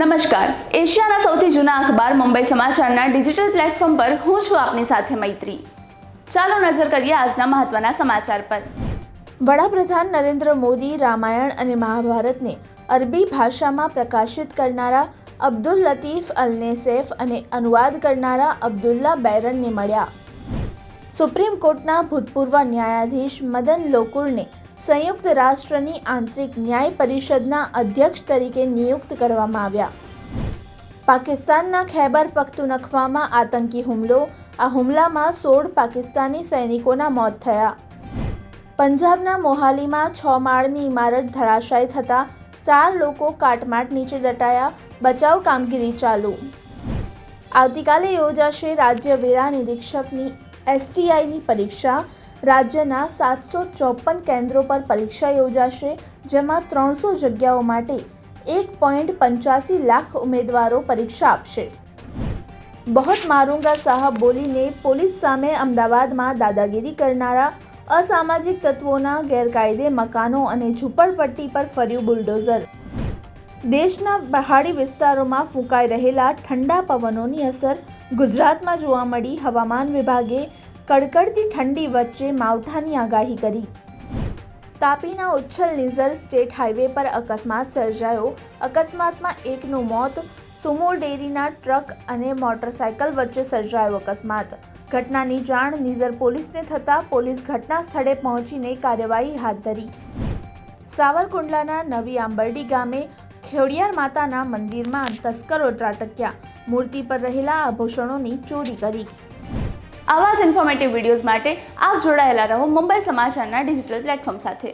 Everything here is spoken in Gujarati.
નમસ્કાર. એશિયાના સૌથી જૂના અખબાર મુંબઈ સમાચારના ડિજિટલ પ્લેટફોર્મ પર હું છું આપની સાથે મૈત્રી. ચાલો નજર કરીએ આજના મહત્વના સમાચાર પર. વડાપ્રધાન નરેન્દ્ર મોદી રામાયણ અને મહાભારતને અરબી ભાષામાં પ્રકાશિત કરનારા અબ્દુલ લતીફ અલનેસેફ અને અનુવાદ કરનારા અબ્દુલ્લા બેરનને મળ્યા. સુપ્રીમ કોર્ટના ભૂતપૂર્વ ન્યાયાધીશ મદન લોકુરને સંયુક્ત રાષ્ટ્રની આંતરિક ન્યાય પરિષદના અધ્યક્ષ તરીકે નિયુક્ત કરવામાં આવ્યા. પાકિસ્તાનના ખૈબર પખ્તુનખવામાં આતંકી હુમલો, આ હુમલામાં સોળ પાકિસ્તાની સૈનિકોના મોત થયા. પંજાબના મોહાલીમાં છ માળની ઇમારત ધરાશાયી થતાં ચાર લોકો કાટમાટ નીચે દટાયા બચાવ કામગીરી ચાલુ. આવતીકાલે યોજાશે રાજ્ય વેરા નિરીક્ષકની એસટીઆઈની પરીક્ષા. રાજ્યના સાતસો ચોપન કેન્દ્રો પર પરીક્ષા યોજાશે, જેમાં ત્રણસો જગ્યાઓ માટે એક પોઈન્ટ પંચ્યાસી લાખ ઉમેદવારો પરીક્ષા આપશે. બહોત મારુંગા સાહબ બોલીને પોલીસ સામે અમદાવાદમાં દાદાગીરી કરનારા અસામાજિક તત્વોના ગેરકાયદે મકાનો અને ઝૂંપડપટ્ટી પર ફર્યું બુલડોઝર. દેશના પહાડી વિસ્તારોમાં ફૂંકાઈ રહેલા ઠંડા પવનોની અસર ગુજરાતમાં જોવા મળી. હવામાન વિભાગે કડકડતી ઠંડી વચ્ચે માવઠાની આગાહી કરી. તાપીના ઉચ્છલ નિઝર સ્ટેટ હાઈવે પર અકસ્માત સર્જાયો. અકસ્માતમાં એકનું મોત સુમો ડેરીના ટ્રક અને મોટરસાયકલ વચ્ચે સર્જાયો અકસ્માત. ઘટનાની જાણ નિઝર પોલીસને થતાં પોલીસ ઘટના સ્થળે પહોંચીને કાર્યવાહી હાથ ધરી. સાવરકુંડલાના નવી આંબરડી ગામે ખેડિયાર માતાના મંદિરમાં તસ્કરો ત્રાટક્યા. મૂર્તિ પર રહેલા આભૂષણોની ચોરી કરી. આવા જ ઇન્ફોર્મેટિવ વિડીયોઝ માટે આપ જોડાયેલા રહો મુંબઈ સમાચારના ડિજિટલ પ્લેટફોર્મ સાથે.